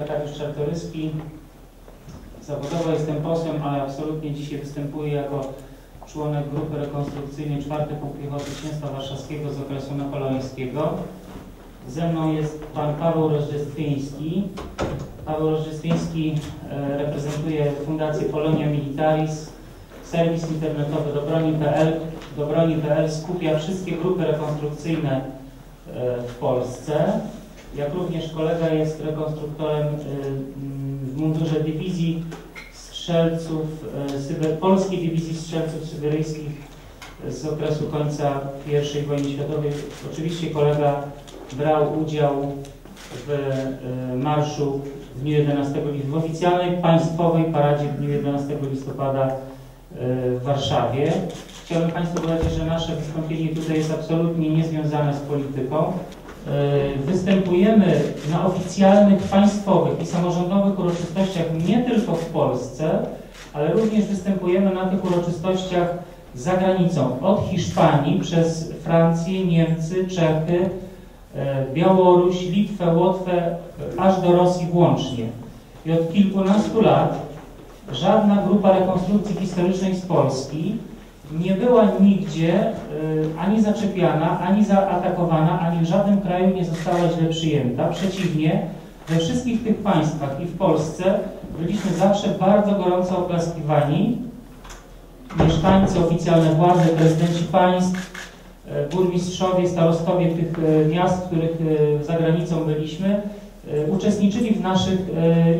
Arkadiusz Czartoryski. Zawodowo jestem posłem, ale absolutnie dzisiaj występuję jako członek grupy rekonstrukcyjnej 4 Pułk Piechoty Księstwa Warszawskiego z okresu napoleońskiego. Ze mną jest pan Paweł Rożdżestwiński. Paweł Rożdżestwiński e, reprezentuje Fundację Polonia Militaris. Serwis internetowy Dobroni.pl Dobroni.pl skupia wszystkie grupy rekonstrukcyjne e, w Polsce. Jak również kolega jest rekonstruktorem y, w mundurze dywizji strzelców, y, polskiej dywizji strzelców syberyjskich z okresu końca I wojny światowej. Oczywiście kolega brał udział w y, marszu w dniu 11 listopada, w oficjalnej państwowej paradzie w dniu 11 listopada w Warszawie. Chciałbym Państwu powiedzieć, że nasze wystąpienie tutaj jest absolutnie niezwiązane z polityką. Występujemy na oficjalnych, państwowych i samorządowych uroczystościach nie tylko w Polsce, ale również występujemy na tych uroczystościach za granicą. Od Hiszpanii przez Francję, Niemcy, Czechy, Białoruś, Litwę, Łotwę, aż do Rosji włącznie. I od kilkunastu lat żadna grupa rekonstrukcji historycznej z Polski nie była nigdzie y, ani zaczepiana, ani zaatakowana, ani w żadnym kraju nie została źle przyjęta. Przeciwnie, we wszystkich tych państwach i w Polsce byliśmy zawsze bardzo gorąco oklaskiwani. Mieszkańcy, oficjalne władze, prezydenci państw, y, burmistrzowie, starostowie tych y, miast, w których za granicą byliśmy, uczestniczyli w naszych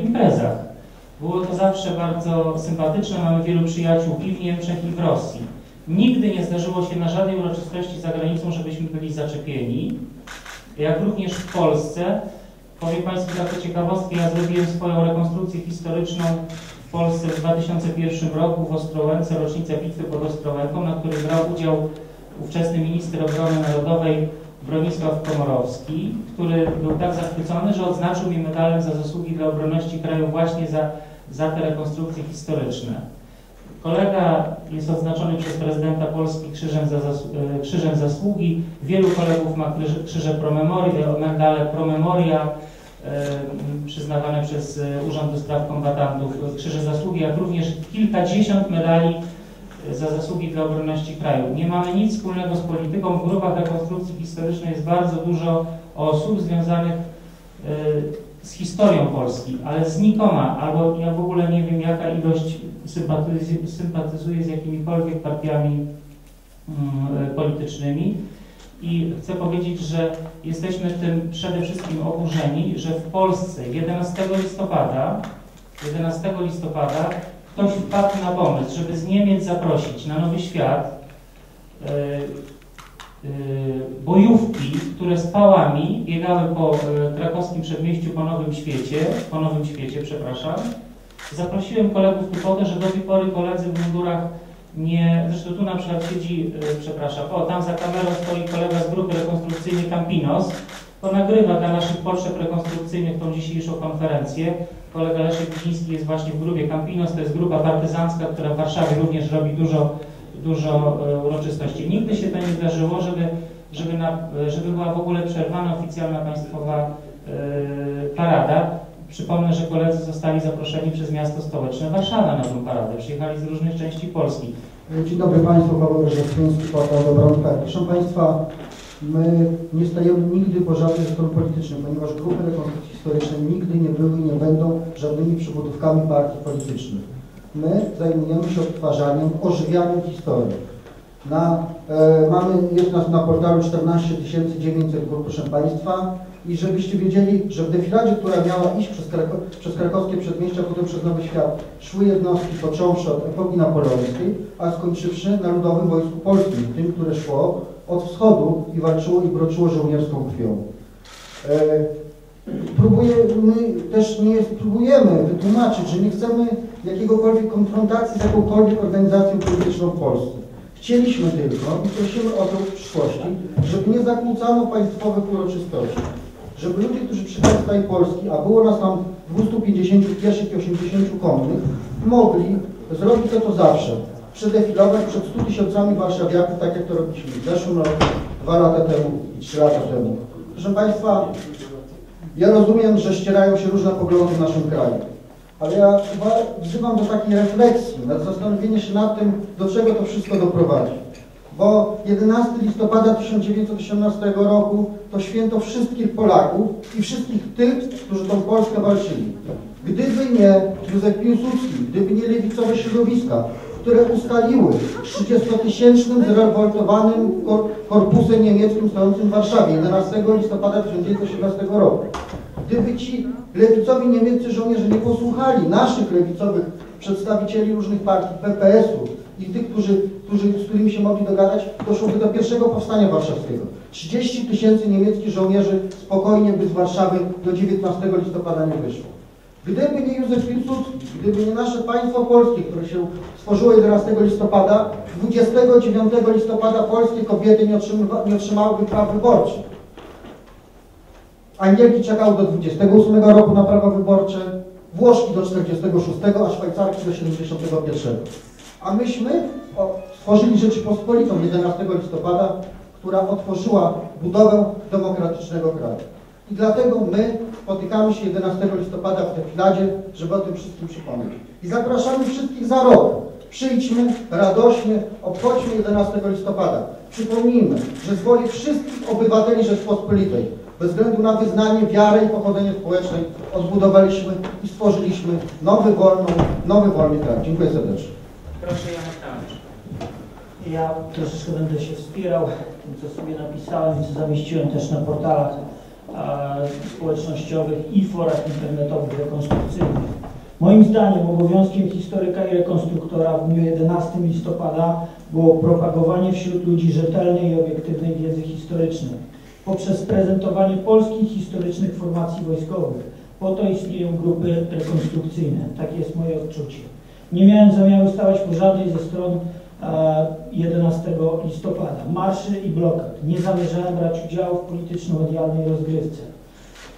imprezach. Było to zawsze bardzo sympatyczne. Mamy wielu przyjaciół i w Niemczech, i w Rosji. Nigdy nie zdarzyło się na żadnej uroczystości za granicą, żebyśmy byli zaczepieni. Jak również w Polsce. Powiem Państwu taką ciekawostkę, ja zrobiłem swoją rekonstrukcję historyczną w Polsce w 2001 roku w Ostrołęce, rocznicę bitwy pod Ostrołęką, na której brał udział ówczesny minister obrony narodowej Bronisław Komorowski, który był tak zachwycony, że odznaczył mnie medalem za zasługi dla obronności kraju właśnie za, za te rekonstrukcje historyczne. Kolega jest odznaczony przez prezydenta Polski krzyżem, za e, krzyżem zasługi. Wielu kolegów ma krzyże promemoria, medale promemoria e, przyznawane przez e, Urząd do Spraw Kombatantów, krzyże zasługi, jak również kilkadziesiąt medali za zasługi dla obronności kraju. Nie mamy nic wspólnego z polityką. W grupach rekonstrukcji historycznej jest bardzo dużo osób związanych z historią Polski, ale znikoma, albo ja w ogóle nie wiem jaka ilość sympatyzuje, sympatyzuje z jakimikolwiek partiami mm, politycznymi. I chcę powiedzieć, że jesteśmy tym przede wszystkim oburzeni, że w Polsce 11 listopada, 11 listopada ktoś wpadł na pomysł, żeby z Niemiec zaprosić na Nowy Świat yy, bojówki, które z pałami biegały po krakowskim przedmieściu po Nowym Świecie, po Nowym Świecie, przepraszam, Zaprosiłem kolegów tu po to, że do tej pory koledzy w mundurach nie... Zresztą tu na przykład siedzi, yy, przepraszam, o tam za kamerą stoi kolega z grupy rekonstrukcyjnej Campinos, to nagrywa dla naszych potrzeb rekonstrukcyjnych tą dzisiejszą konferencję. Kolega Leszek Widziński jest właśnie w grupie Campinos, to jest grupa partyzancka, która w Warszawie również robi dużo, dużo yy, uroczystości. Nigdy się to nie zdarzyło, żeby, żeby, na, żeby była w ogóle przerwana oficjalna państwowa yy, parada. Przypomnę, że koledzy zostali zaproszeni przez miasto stołeczne Warszawa na tę paradę. Przyjechali z różnych części Polski. Dzień dobry Państwu, Paweł Rzeczkiński, portal Dobronka. Proszę Państwa, my nie stajemy nigdy po żadnej stronie politycznej, ponieważ grupy rekonstrukcji historycznej nigdy nie były i nie będą żadnymi przybudówkami partii politycznych. My zajmujemy się odtwarzaniem, ożywianiem historii. Na, e, mamy, jest nas na portalu 14 900 grup, proszę Państwa, i żebyście wiedzieli, że w defiladzie, która miała iść przez, Krako przez krakowskie przedmieścia, potem przez Nowy Świat, szły jednostki począwszy od epoki napoleońskiej, a skończywszy na Ludowym Wojsku Polskim, tym, które szło od wschodu i walczyło i broczyło żołnierską krwią. E, próbuje, my też nie próbujemy wytłumaczyć, że nie chcemy jakiegokolwiek konfrontacji z jakąkolwiek organizacją polityczną w Polsce. Chcieliśmy tylko i prosimy o to w przyszłości, żeby nie zakłócano państwowych uroczystości żeby ludzie, którzy przyjechali z całej Polski, a było nas tam 250 pieszych i 80 konnych, mogli zrobić to, to zawsze. Przedefilować przed 100 tysiącami warszawiaków, tak jak to robiliśmy w zeszłym roku, dwa lata temu i trzy lata temu. Proszę Państwa, Ja rozumiem, że ścierają się różne poglądy w naszym kraju, ale ja wzywam do takiej refleksji, na zastanowienie się nad tym, do czego to wszystko doprowadzi. Bo 11 listopada 1918 roku to święto wszystkich Polaków i wszystkich tych, którzy tą Polskę walczyli. Gdyby nie Józef Piłsudski, gdyby nie lewicowe środowiska, które ustaliły 30-tysięcznym zrewoltowanym kor- korpusem niemieckim stojącym w Warszawie 11 listopada 1918 roku. Gdyby ci lewicowi niemieccy żołnierze nie posłuchali naszych lewicowych przedstawicieli różnych partii, PPS-u i tych, którzy, którzy, z którymi się mogli dogadać, doszłoby do pierwszego powstania warszawskiego. 30 tysięcy niemieckich żołnierzy spokojnie by z Warszawy do 19 listopada nie wyszło. Gdyby nie Józef Piłsudski, gdyby nie nasze państwo polskie, które się stworzyło 11 listopada, 29 listopada polskie kobiety nie, otrzymywa, nie otrzymałyby praw wyborczych. Angielki czekały do 28 roku na prawa wyborcze, Włoszki do 46, a Szwajcarki do 71. A myśmy stworzyli Rzeczypospolitą 11 listopada, która otworzyła budowę demokratycznego kraju. I dlatego my spotykamy się 11 listopada w Defiladzie, żeby o tym wszystkim przypomnieć. I zapraszamy wszystkich za rok. Przyjdźmy radośnie, obchodźmy 11 listopada. Przypomnijmy, że z woli wszystkich obywateli Rzeczpospolitej, bez względu na wyznanie, wiarę i pochodzenie społeczne, odbudowaliśmy i stworzyliśmy nowy, wolną, nowy, wolny kraj. Dziękuję serdecznie. Proszę Janek Tańcz. Ja troszeczkę będę się wspierał tym, co sobie napisałem i co zamieściłem też na portalach społecznościowych i forach internetowych rekonstrukcyjnych. Moim zdaniem obowiązkiem historyka i rekonstruktora w dniu 11 listopada było propagowanie wśród ludzi rzetelnej i obiektywnej wiedzy historycznej poprzez prezentowanie polskich historycznych formacji wojskowych. Po to istnieją grupy rekonstrukcyjne. Takie jest moje odczucie. Nie miałem zamiaru stawać po żadnej ze stron e, 11 listopada. Marszy i blokad. Nie zamierzałem brać udziału w polityczno-medialnej rozgrywce.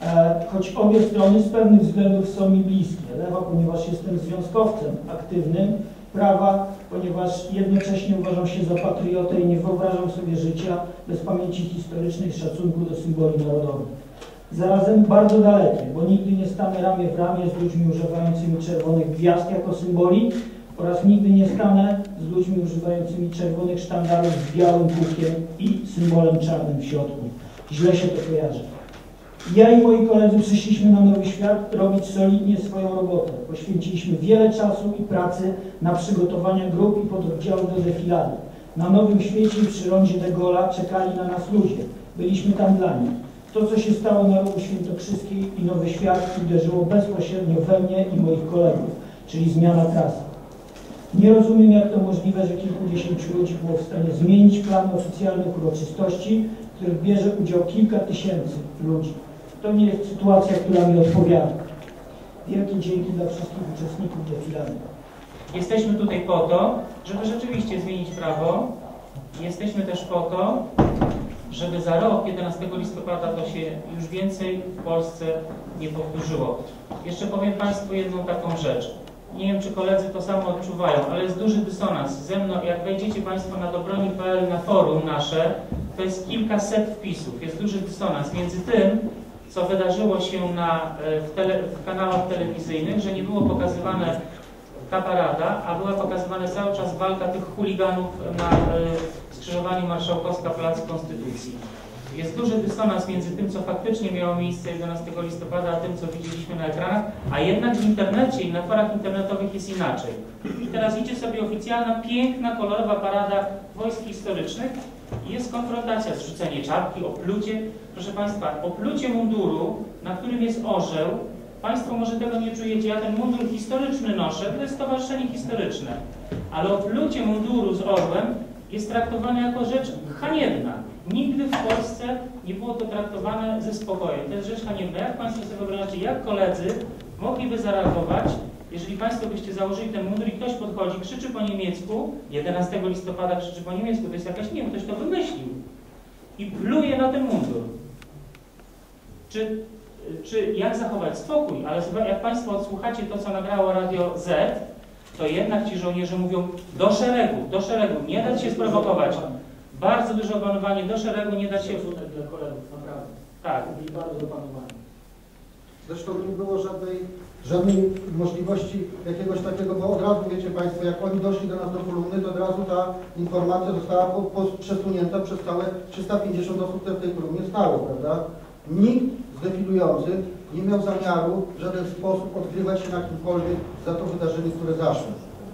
E, Choć obie strony z pewnych względów są mi bliskie. Lewa, ponieważ jestem związkowcem aktywnym, prawa, ponieważ jednocześnie uważam się za patriotę i nie wyobrażam sobie życia bez pamięci historycznej i szacunku do symboli narodowych. Zarazem bardzo dalekie, bo nigdy nie stanę ramię w ramię z ludźmi używającymi czerwonych gwiazd jako symboli oraz nigdy nie stanę z ludźmi używającymi czerwonych sztandarów z białym pukiem i symbolem czarnym w środku. Źle się to kojarzy. Ja i moi koledzy przyszliśmy na Nowy Świat robić solidnie swoją robotę. Poświęciliśmy wiele czasu i pracy na przygotowanie grup i pododdziałów do defilady. Na Nowym Świecie przy rondzie de Gola czekali na nas ludzie. Byliśmy tam dla nich. To, co się stało na rogu Świętokrzyskiej i Nowy Świat uderzyło bezpośrednio we mnie i moich kolegów, czyli zmiana trasy. Nie rozumiem, jak to możliwe, że kilkudziesięciu ludzi było w stanie zmienić plan oficjalnych uroczystości, w których bierze udział kilka tysięcy ludzi. To nie jest sytuacja, która mi odpowiada. Wielkie dzięki dla wszystkich uczestników defilady. Jesteśmy tutaj po to, żeby rzeczywiście zmienić prawo. Jesteśmy też po to, żeby za rok, 11 listopada, to się już więcej w Polsce nie powtórzyło. Jeszcze powiem Państwu jedną taką rzecz. Nie wiem, czy koledzy to samo odczuwają, ale jest duży dysonans. Ze mną, jak wejdziecie Państwo na dobroni.pl na forum nasze, to jest kilkaset wpisów. Jest duży dysonans między tym, co wydarzyło się na, e, w, tele, w kanałach telewizyjnych, że nie było pokazywane ta parada, a była pokazywana cały czas walka tych chuliganów na e, skrzyżowaniu Marszałkowska Plac Konstytucji. Jest duży dysonans między tym, co faktycznie miało miejsce 11 listopada, a tym, co widzieliśmy na ekranach, a jednak w internecie i na forach internetowych jest inaczej. I teraz idzie sobie oficjalna, piękna, kolorowa parada wojsk historycznych i jest konfrontacja, zrzucenie czapki, oplucie. Proszę Państwa, oplucie munduru, na którym jest orzeł, Państwo może tego nie czujecie, ja ten mundur historyczny noszę, to jest stowarzyszenie historyczne. Ale oplucie munduru z orłem jest traktowane jako rzecz haniebna. Nigdy w Polsce nie było to traktowane ze spokojem. To jest rzecz haniebna. Jak Państwo sobie wyobrażacie, jak koledzy mogliby zareagować, jeżeli Państwo byście założyli ten mundur i ktoś podchodzi, krzyczy po niemiecku, 11 listopada krzyczy po niemiecku, to jest jakaś, nie wiem, ktoś to wymyślił i pluje na ten mundur. Czy czy jak zachować spokój, ale jak Państwo odsłuchacie to, co nagrało Radio Z, to jednak ci żołnierze mówią do szeregu, do szeregu, nie dać się sprowokować. Bardzo duże opanowanie, do szeregu, nie dać się... Szacunek dla kolegów, naprawdę. Tak. Byli bardzo opanowani. Zresztą nie było żadnej, żadnej możliwości jakiegoś takiego, bo od razu wiecie Państwo, jak oni doszli do nas do kolumny, to od razu ta informacja została po, po, przesunięta przez całe 350 osób, które w tej kolumnie stały, prawda? Nikt z nie miał zamiaru w żaden sposób odgrywać się na kimkolwiek za to wydarzenie, które zaszło.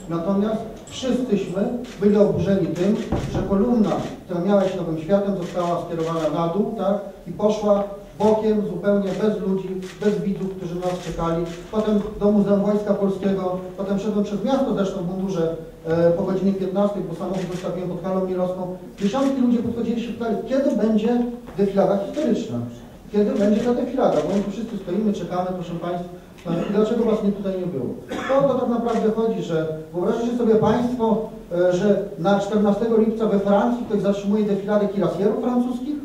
Natomiast wszyscyśmy byli oburzeni tym, że kolumna, która miała nowym światem, została skierowana na dół, tak? I poszła bokiem, zupełnie bez ludzi, bez widzów, którzy nas czekali. Potem do Muzeum Wojska Polskiego, potem szedłem przez miasto zresztą w mundurze e, po godzinie 15, bo samochód zostawiłem pod halą mirowską. Dziesiątki ludzi podchodzili się pytali, kiedy będzie defilada historyczna? Kiedy będzie ta defilada? Bo my tu wszyscy stoimy, czekamy, proszę Państwa. I dlaczego Was nie tutaj nie było? To, to tak naprawdę chodzi, że wyobraźcie sobie Państwo, e, że na 14 lipca we Francji ktoś zatrzymuje defiladę kirasjerów francuskich?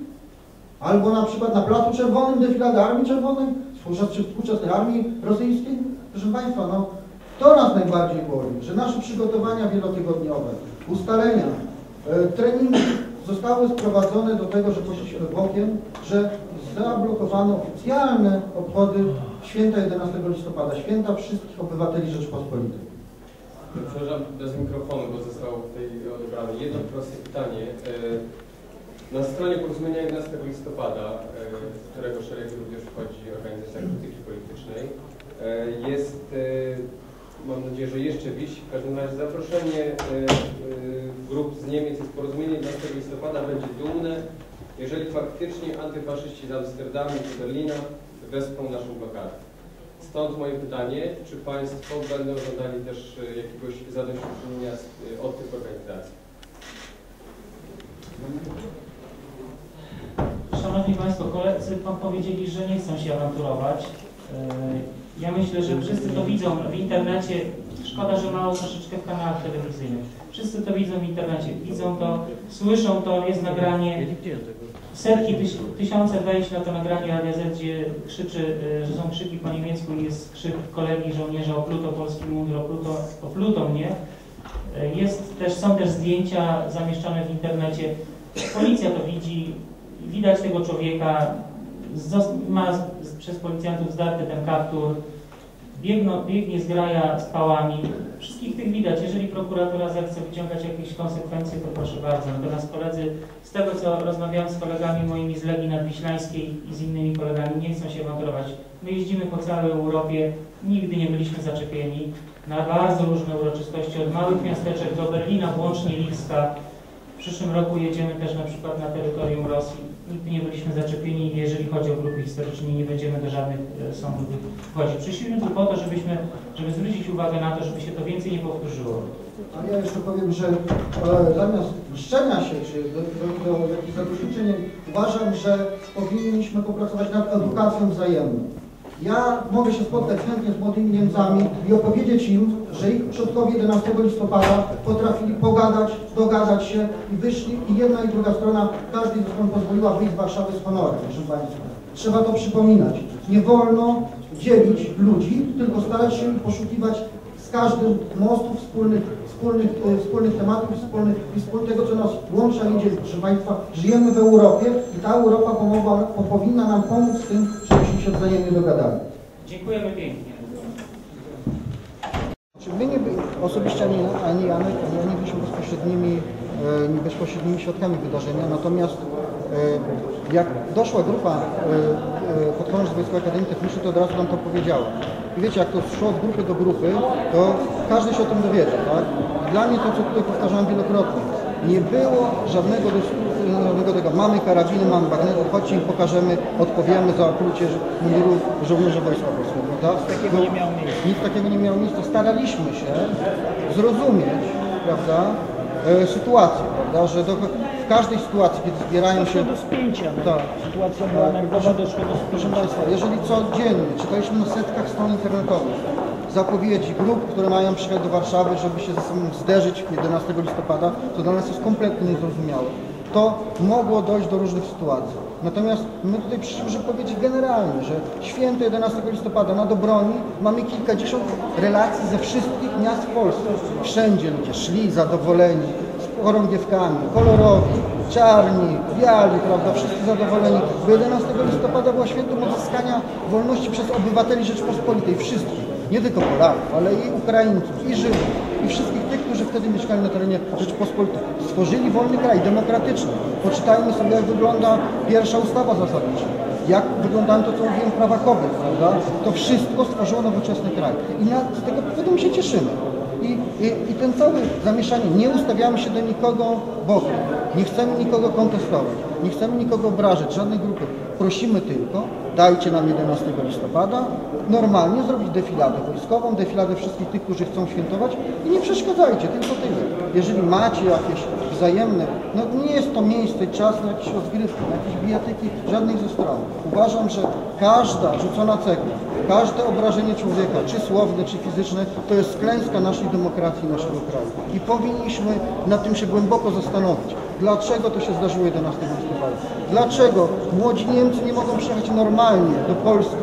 Albo na przykład na Placu Czerwonym defiladę Armii Czerwonej, współczesnej Armii Rosyjskiej? Proszę Państwa, no to nas najbardziej boli, że nasze przygotowania wielotygodniowe, ustalenia, e, treningi zostały sprowadzone do tego, że poszliśmy bokiem, że zablokowano oficjalne obchody święta 11 listopada, święta wszystkich obywateli Rzeczypospolitej. Przepraszam, bez mikrofonu, bo zostało tutaj odebrane. Jedno proste pytanie. E, Na stronie porozumienia 11 listopada, e, w którego szereg również wchodzi organizacja krytyki politycznej, e, jest, e, mam nadzieję, że jeszcze wisi, w każdym razie zaproszenie e, e, grup z Niemiec jest porozumienie 11 listopada będzie dumne, jeżeli faktycznie antyfaszyści z Amsterdamu czy Berlina wesprą naszą blokadę. Stąd moje pytanie, czy Państwo będą żądali też e, jakiegoś zadośćuczynienia e, od tych organizacji? Szanowni Państwo, koledzy pan powiedzieli, że nie chcą się awanturować. Yy, Ja myślę, że wszyscy to widzą w internecie. Szkoda, że mało troszeczkę w kanałach telewizyjnych. Wszyscy to widzą w internecie. Widzą to, słyszą to, jest nagranie. Setki, tysiące wejść na to nagranie Radia Z, gdzie krzyczy, yy, że są krzyki po niemiecku i jest krzyk kolegi żołnierza opluto polski mundur, opluto, mnie. Yy, Jest też, są też zdjęcia zamieszczone w internecie. Policja to widzi, widać tego człowieka, ma przez policjantów zdarty ten kaptur, biegną, biegnie z graja z pałami. Wszystkich tych widać. Jeżeli prokuratura zechce wyciągać jakieś konsekwencje, to proszę bardzo. Natomiast koledzy, z tego co rozmawiałem z kolegami moimi z Legii Nadwiślańskiej i z innymi kolegami, nie chcą się awanturować. My jeździmy po całej Europie, nigdy nie byliśmy zaczepieni na bardzo różne uroczystości, od małych miasteczek do Berlina, włącznie Lipska. W przyszłym roku jedziemy też na przykład na terytorium Rosji. Nigdy nie byliśmy zaczepieni jeżeli chodzi o grupy historyczne, nie będziemy do żadnych e, sądów wchodzić. Przyszliśmy tu po to, żebyśmy, żeby zwrócić uwagę na to, żeby się to więcej nie powtórzyło. A ja jeszcze powiem, że e, zamiast szczenia się, czy do, do, do uważam, że powinniśmy popracować nad edukacją wzajemną. Ja mogę się spotkać chętnie z młodymi Niemcami i opowiedzieć im, że ich przodkowie 11 listopada potrafili pogadać, dogadać się i wyszli i jedna i druga strona, każdej ze stron pozwoliła wyjść z Warszawy z honorem, proszę Państwa. Trzeba to przypominać. Nie wolno dzielić ludzi, tylko starać się poszukiwać z każdym mostów wspólnych, wspólnych, e, wspólnych tematów, wspólnych, i wspólnego tego, co nas łączy, a nie dzieli. Proszę Państwa, żyjemy w Europie i ta Europa pomogła, po, powinna nam pomóc w tym, żebyśmy się wzajemnie dogadali. Dziękujemy pięknie. Czy my nie by, osobiście ani, ani Janek, ani ja nie byliśmy bezpośrednimi, bezpośrednimi świadkami wydarzenia, natomiast e, jak doszła grupa e, e, podchorążych Wojskowej Akademii Technicznej, to od razu nam to powiedziała. I wiecie, jak to szło z grupy do grupy, to każdy się o tym dowiedział, tak? Dla mnie to, co tutaj powtarzałem wielokrotnie, nie było żadnego dyskusji, żadnego tego, mamy karabiny, mamy bagnety, chodźcie im pokażemy, odpowiemy za oplucie mundurów żołnierzy Wojska Polskiego, prawda? Takiego nie miało miejsca. Nic takiego nie miało miejsca. Staraliśmy się zrozumieć, prawda, e, sytuację, prawda, że do, w każdej sytuacji, kiedy zbierają się... Do spięcia. No. Tak. Sytuacja była nerwowa, doszło do Proszę spięcia. Państwa, jeżeli codziennie czytaliśmy na setkach stron internetowych zapowiedzi grup, które mają przyjechać do Warszawy, żeby się ze sobą zderzyć 11 listopada, to dla nas jest kompletnie niezrozumiałe. To mogło dojść do różnych sytuacji. Natomiast my tutaj przyszliśmy, żeby powiedzieć generalnie, że święto 11 listopada na Dobroni mamy kilkadziesiąt relacji ze wszystkich miast w Polsce. Wszędzie ludzie szli zadowoleni, z chorągiewkami, kolorowi, czarni, biali, prawda, wszyscy zadowoleni, bo 11 listopada było świętem odzyskania wolności przez obywateli Rzeczpospolitej, wszystkich, nie tylko Polaków, ale i Ukraińców, i Żydów, i wszystkich tych, wtedy mieszkali na terenie Rzeczpospolitej. Stworzyli wolny kraj, demokratyczny. Poczytajmy sobie, jak wygląda pierwsza ustawa zasadnicza. Jak wyglądają to, co mówiłem, prawa kobiet, prawda? To wszystko stworzyło nowoczesny kraj. I na, z tego powodu my się cieszymy. I, i, I ten cały zamieszanie, nie ustawiamy się do nikogo boku, nie chcemy nikogo kontestować, nie chcemy nikogo obrażać, żadnej grupy. Prosimy tylko, dajcie nam 11 listopada normalnie zrobić defiladę wojskową, defiladę wszystkich tych, którzy chcą świętować i nie przeszkadzajcie, tylko tyle. Jeżeli macie jakieś wzajemne, no nie jest to miejsce czas na jakieś rozgrywki, na jakieś bijatyki żadnej ze stron. Uważam, że każda rzucona cegła, każde obrażenie człowieka, czy słowne, czy fizyczne, to jest klęska naszej demokracji, naszego kraju. I powinniśmy nad tym się głęboko zastanowić. Dlaczego to się zdarzyło 11 listopada? Dlaczego młodzi Niemcy nie mogą przyjechać normalnie do Polski,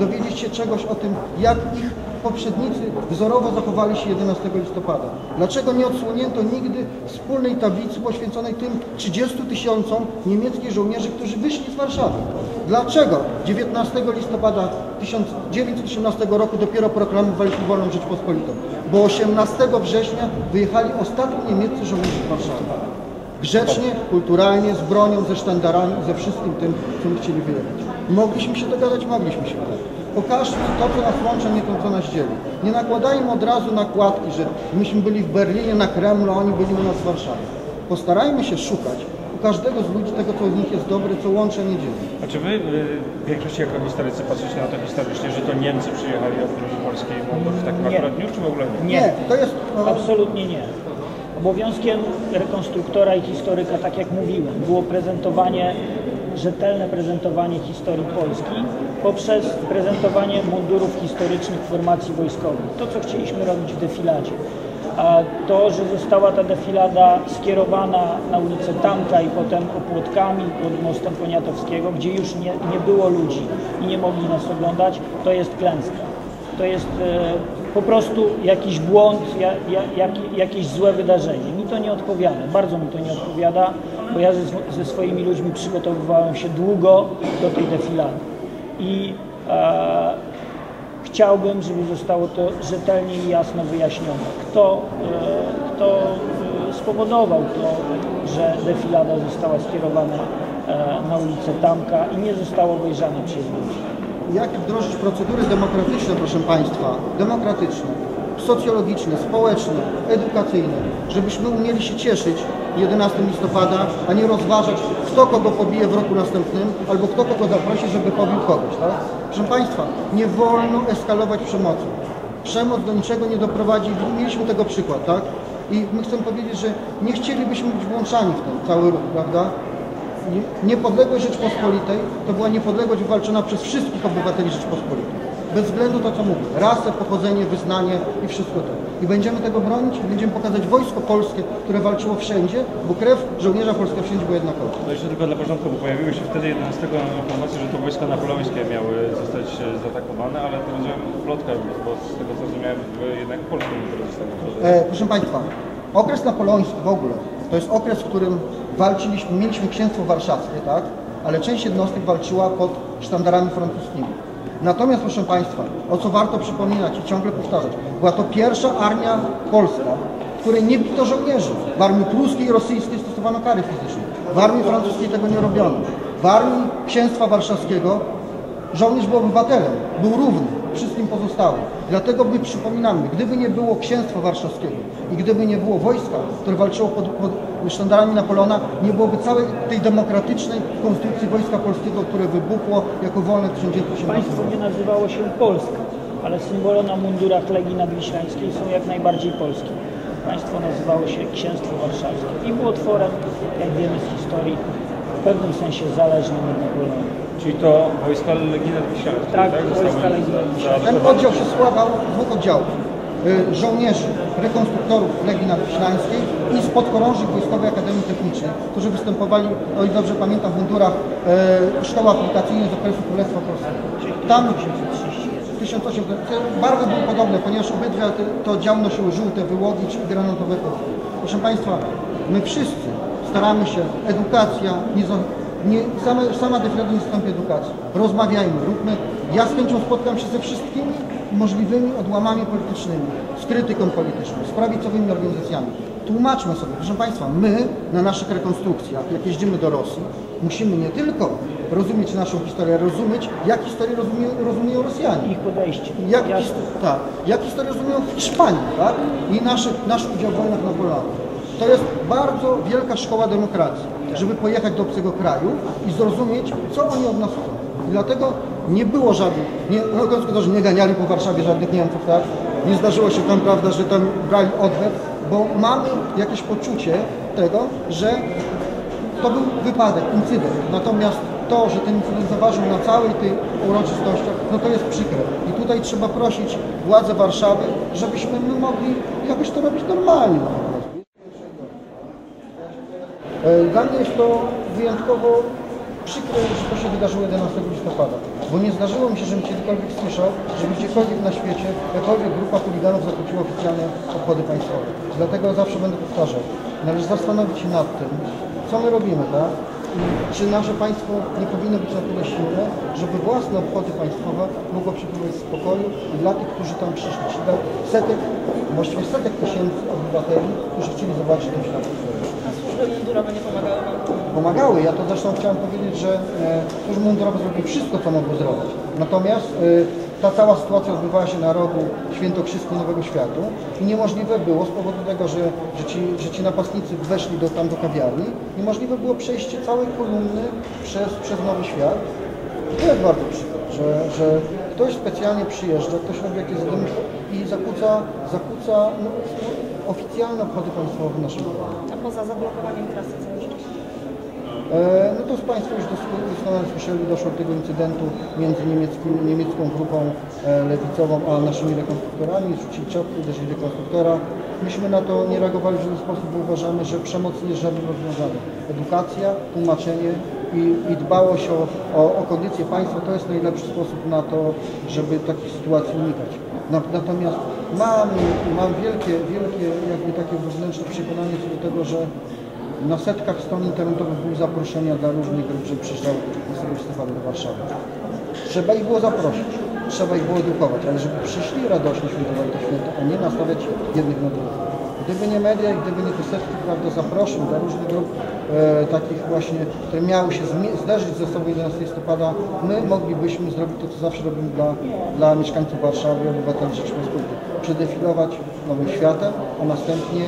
dowiedzieć się czegoś o tym, jak ich poprzednicy wzorowo zachowali się 11 listopada? Dlaczego nie odsłonięto nigdy wspólnej tablicy poświęconej tym 30 tysiącom niemieckich żołnierzy, którzy wyszli z Warszawy? Dlaczego 19 listopada 1918 roku dopiero proklamowaliśmy wolną Rzeczpospolitą? Bo 18 września wyjechali ostatni niemieccy żołnierze z Warszawy. Grzecznie, kulturalnie, z bronią, ze sztandarami, ze wszystkim tym, co chcieli wyjechać. Mogliśmy się dogadać, mogliśmy się dogadać. Pokażmy to, co nas łączy, nie to, co nas dzieli. Nie nakładajmy od razu nakładki, że myśmy byli w Berlinie na Kremlu, a oni byli u nas w Warszawie. Postarajmy się szukać u każdego z ludzi tego, co w nich jest dobre, co łączy, a nie dzieli. A czy wy y, w większości jako historycy patrzycie na to historycznie, że to Niemcy przyjechali od polskiej mundur w takim Nie. akurat dniu, czy w ogóle nie? Nie. to jest... No, Absolutnie nie. Obowiązkiem rekonstruktora i historyka, tak jak mówiłem, było prezentowanie, rzetelne prezentowanie historii Polski poprzez prezentowanie mundurów historycznych formacji wojskowych. To, co chcieliśmy robić w defiladzie. A to, że została ta defilada skierowana na ulicę Tamka i potem opłotkami pod mostem Poniatowskiego, gdzie już nie, nie było ludzi i nie mogli nas oglądać, to jest klęska. To jest e, po prostu jakiś błąd, ja, ja, jak, jakieś złe wydarzenie. Mi to nie odpowiada, bardzo mi to nie odpowiada, bo ja ze, ze swoimi ludźmi przygotowywałem się długo do tej defilady. I e, chciałbym, żeby zostało to rzetelnie i jasno wyjaśnione. Kto, e, kto e, spowodował to, że defilada została skierowana e, na ulicę Tamka i nie została obejrzana przez ludzi. jak wdrożyć procedury demokratyczne, proszę Państwa, demokratyczne, socjologiczne, społeczne, edukacyjne, żebyśmy umieli się cieszyć 11 listopada, a nie rozważać, kto kogo pobije w roku następnym, albo kto kogo zaprosi, żeby pobił kogoś. Tak? Proszę Państwa, nie wolno eskalować przemocą. Przemoc do niczego nie doprowadzi, mieliśmy tego przykład, tak? I my chcemy powiedzieć, że nie chcielibyśmy być włączani w ten cały ruch, prawda? Nie- Niepodległość Rzeczpospolitej to była niepodległość wywalczona przez wszystkich obywateli Rzeczpospolitej. Bez względu to, co mówię. Rasę, pochodzenie, wyznanie i wszystko to. I będziemy tego bronić będziemy pokazać wojsko polskie, które walczyło wszędzie, bo krew żołnierza polska wszędzie była jednakowa. To jeszcze tylko dla porządku, bo pojawiły się wtedy 11 informacje, że to wojska napoleońskie miały zostać e, zaatakowane, ale to rozumiem plotka, bo z tego co zrozumiałem, jednak utworzone. E, proszę Państwa, okres napoleoński w ogóle to jest okres, w którym walczyliśmy, mieliśmy księstwo warszawskie, tak? Ale część jednostek walczyła pod sztandarami francuskimi. Natomiast, proszę Państwa, o co warto przypominać i ciągle powtarzać, była to pierwsza armia polska, w której nie bito żołnierzy. W armii pruskiej i rosyjskiej stosowano kary fizyczne. W armii francuskiej tego nie robiono. W armii księstwa warszawskiego Żołnierz był obywatelem, był równy wszystkim pozostałym. Dlatego my przypominamy, gdyby nie było księstwa warszawskiego i gdyby nie było wojska, które walczyło pod, pod sztandarami Napoleona, nie byłoby całej tej demokratycznej konstrukcji Wojska Polskiego, które wybuchło jako wolne w 1918 Państwo nie nazywało się Polska, ale symbole na mundurach Legii Nadwiślańskiej są jak najbardziej polskie. Państwo nazywało się Księstwo Warszawskie i było tworem, jak wiemy z historii, w pewnym sensie zależnym od Napoleona. Czyli to wojska Legii Nadwiślańskiej, Tak, Zostały wojska Legii. Ten oddział się składał z dwóch oddziałów. Y, Żołnierzy, rekonstruktorów Legii Nadwiślańskiej i z podchorążych Wojskowej Akademii Technicznej, którzy występowali, o ile dobrze pamiętam, w mundurach e, szkoły aplikacyjnej z okresu Królestwa Polskiego. Tam 1831. 1800. te Barwy były podobne, ponieważ obydwie te, te oddziały nosiły żółte wyłogi czy granatowe kostki. Proszę Państwa, my wszyscy staramy się, edukacja, nie, nie, sama, sama definicja nie zastąpi edukacji. Rozmawiajmy, róbmy. Ja z chęcią spotkam się ze wszystkimi możliwymi odłamami politycznymi, z krytyką polityczną, z prawicowymi organizacjami. Tłumaczmy sobie, proszę Państwa, my na naszych rekonstrukcjach, jak jeździmy do Rosji, musimy nie tylko rozumieć naszą historię, rozumieć, jak historię rozumieją, rozumieją Rosjanie. Ich podejście. Jak, Jasne. tak, jak historię rozumieją Hiszpanii, tak? I nasz, nasz udział w wojnach napoleonowych. To jest bardzo wielka szkoła demokracji, żeby pojechać do obcego kraju i zrozumieć, co oni od nas chcą. I dlatego nie było żadnych, nie, no gospodarze nie ganiali po Warszawie żadnych Niemców, tak? Nie zdarzyło się tam, prawda, że tam brali odwet, bo mamy jakieś poczucie tego, że to był wypadek, incydent. Natomiast to, że ten incydent zaważył na całej tej uroczystościach, no to jest przykre. I tutaj trzeba prosić władze Warszawy, żebyśmy my mogli jakoś to robić normalnie. No, po prostu. E, Dla mnie jest to wyjątkowo przykre, że to się wydarzyło 11 listopada, bo nie zdarzyło mi się, żebym kiedykolwiek słyszał, żeby gdziekolwiek na świecie jakakolwiek grupa chuliganów zakłóciła oficjalnie obchody państwowe. Dlatego zawsze będę powtarzał, należy zastanowić się nad tym, co my robimy, tak? Czy nasze państwo nie powinno być na tyle silne, żeby własne obchody państwowe mogło przebywać w spokoju i dla tych, którzy tam przyszli, czyli setek, właściwie setek tysięcy obywateli, którzy chcieli zobaczyć ten świat nie pomagały Wam? pomagały. Ja to zresztą chciałem powiedzieć, że e, służby mundurowe zrobiły wszystko, co mogły zrobić. Natomiast e, ta cała sytuacja odbywała się na rogu Świętokrzyskim Nowego Światu i niemożliwe było z powodu tego, że, że, ci, że ci napastnicy weszli do, tam do kawiarni, niemożliwe było przejście całej kolumny przez, przez Nowy Świat. I to jest bardzo przykre, że, że ktoś specjalnie przyjeżdża, ktoś robi jakieś zadanie i zakłóca, zakłóca no, oficjalne obchody państwowe w naszym kraju. A poza zablokowaniem trasy cały czas? E, No to z Państwo już dos- doskonale słyszeli, doszło do tego incydentu między niemieckim, niemiecką grupą e, lewicową a naszymi rekonstruktorami. Rzucili ciotki, uderzyli rekonstruktora. Myśmy na to nie reagowali w żaden sposób, bo uważamy, że przemoc nie jest żadnym rozwiązaniem. Edukacja, tłumaczenie i, i dbałość o, o, o kondycję państwa to jest najlepszy sposób na to, żeby takich sytuacji unikać. Na- Natomiast mam, mam wielkie, wielkie jakby takie wewnętrzne przekonanie co do tego, że na setkach stron internetowych były zaproszenia dla różnych grup, żeby przyjeżdżały 15 listopada do Warszawy. Trzeba ich było zaprosić, trzeba ich było edukować, ale żeby przyszli radośnie świętowali to święto, a nie nastawiać jednych na drugich. Gdyby nie media i gdyby nie te setki prawda, zaproszeń dla różnych grup e, takich właśnie, które miały się zderzyć ze sobą 11 listopada, my moglibyśmy zrobić to, co zawsze robimy dla, dla mieszkańców Warszawy i obywateli Rzeczypospolitej. Przedefilować Nowym Światem, a następnie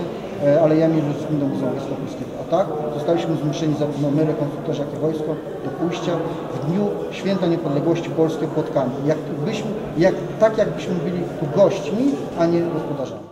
e, alejami ludzkimi do Muzeum Wojska Polskiego. A tak zostaliśmy zmuszeni zarówno my, rekonstruktorzy, jak i wojsko, do pójścia w dniu Święta Niepodległości Polskiej płotkami. Jak byśmy, jak, tak jakbyśmy byli tu gośćmi, a nie gospodarzami.